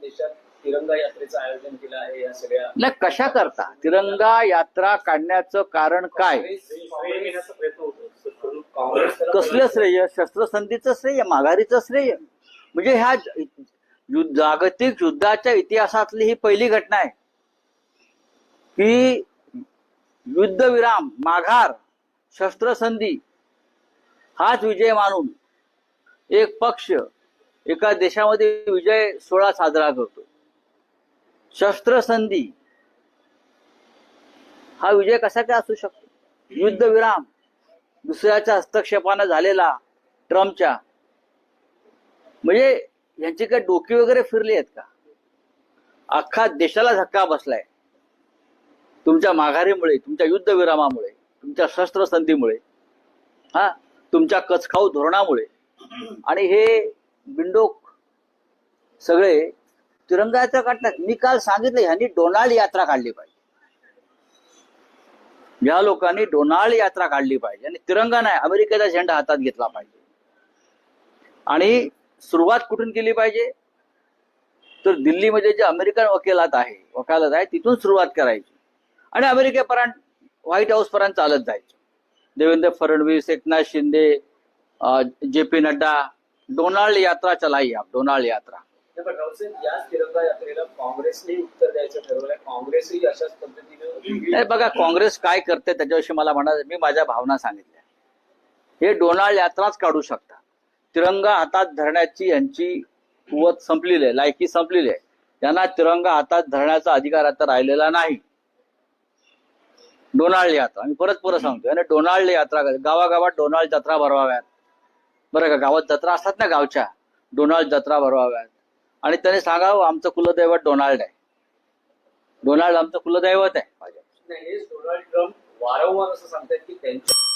देशात तिरंगा यात्रेचं आयोजन केलं आहे या सगळ्या नाही कशा करता? तिरंगा यात्रा काढण्याचं कारण काय? श्रेय घेण्याचा प्रयत्न होतो काँग्रेस कसलं श्रेय? शस्त्रसंधीचं श्रेय? माघारीचं श्रेय? म्हणजे ह्या युद्ध- जागतिक युद्धाच्या इतिहासातली ही पहिली घटना आहे. की युद्धविराम माघार शस्त्रसंधी हाच विजय मानून एक पक्ष एका देशामध्ये विजय सोहळा साजरा करतो. शस्त्रसंधी हा विजय कसा काय असू शकतो? युद्धविराम दुसऱ्याच्या हस्तक्षेपानं झालेला ट्रम्पच्या. म्हणजे यांची काय डोकी वगैरे फिरली आहेत का? अख्खा देशाला धक्का बसलाय. तुमच्या माघारीमुळे तुमच्या युद्धविरामामुळे तुमच्या शस्त्रसंधीमुळे हा तुमच्या कचखाऊ धोरणामुळे. आणि हे बिंडोक. सगळे तिरंगा यात्रा काढतात. मी काल सांगितलं ह्यांनी डोनाल्ड यात्रा काढली पाहिजे. या लोकांनी डोनाल्ड यात्रा काढली पाहिजे. आणि तिरंगा नाही अमेरिकेचा झेंडा हातात घेतला पाहिजे. आणि सुरुवात कुठून केली पाहिजे? तर दिल्लीमध्ये जे अमेरिकन वकिलात आहे वकालत आहे तिथून सुरुवात करायची. आणि अमेरिकेपर्यंत व्हाईट हाऊस पर्यंत चालत जायचं. Devendra Fadnavis Eknath Shinde J P Nadda Donald यात्रा चलाई आप डोनाल्ड यात्रा. काँग्रेसने उत्तर द्यायचं ठरवलंय. काँग्रेसही अशाच पद्धतीनं नाही बघा काँग्रेस काय करते त्याच्याविषयी मला म्हणा मी माझ्या भावना सांगितल्या. हे डोनाल्ड यात्राच काढू शकता. तिरंगा हातात धरण्याची यांची कुवत संपलेली आहे लायकी संपलेली आहे. त्यांना तिरंगा हातात धरण्याचा अधिकार आता राहिलेला नाही. डोनाल्ड यात्रा मी परत परत सांगतो. आणि डोनाल्ड यात्रा. गावागावात डोनाल्ड जत्रा भरवाव्यात. बरं का गावात जत्रा असतात ना गावच्या डोनाल्ड जत्रा भरवाव्यात. आणि त्याने सांगावं आमचं कुलदैवत डोनाल्ड आहे. डोनाल्ड आमचं कुलदैवत आहे. नाही, डोनाल्ड ट्रम्प वारंवार असं सांगतात की त्यांच्या